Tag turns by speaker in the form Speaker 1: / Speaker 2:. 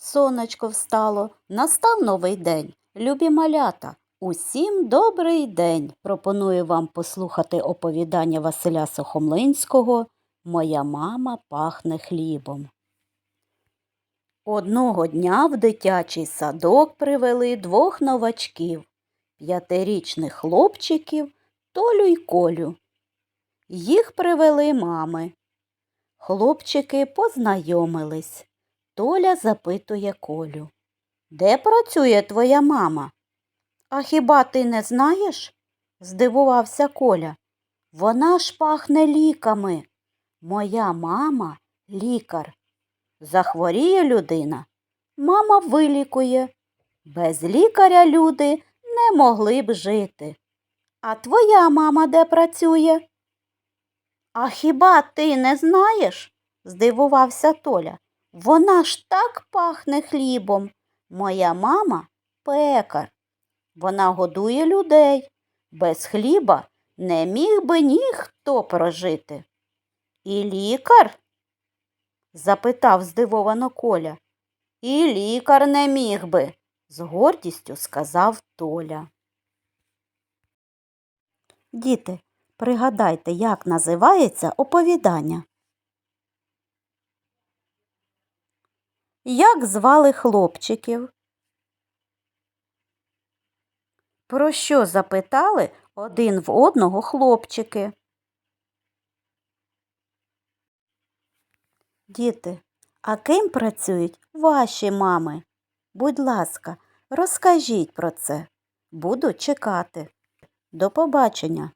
Speaker 1: Сонечко встало, настав новий день. Любі малята, усім добрий день. Пропоную вам послухати оповідання Василя Сухомлинського Моя мама пахне хлібом. Одного дня в дитячий садок привели двох новачків п'ятирічних хлопчиків Толю й Колю. Їх привели мами. Хлопчики познайомились. Толя запитує Колю. Де працює твоя мама? А хіба ти не знаєш? здивувався Коля. Вона ж пахне ліками. Моя мама лікар. Захворіє людина. Мама вилікує. Без лікаря люди не могли б жити. А твоя мама де працює? А хіба ти не знаєш? здивувався Толя. Вона ж так пахне хлібом. Моя мама пекар. Вона годує людей. Без хліба не міг би ніхто прожити. І лікар? запитав здивовано Коля. І лікар не міг би, з гордістю сказав Толя. Діти, пригадайте, як називається оповідання. Як звали хлопчиків? Про що запитали один в одного хлопчики? Діти, а ким працюють ваші мами? Будь ласка, розкажіть про це. Буду чекати. До побачення.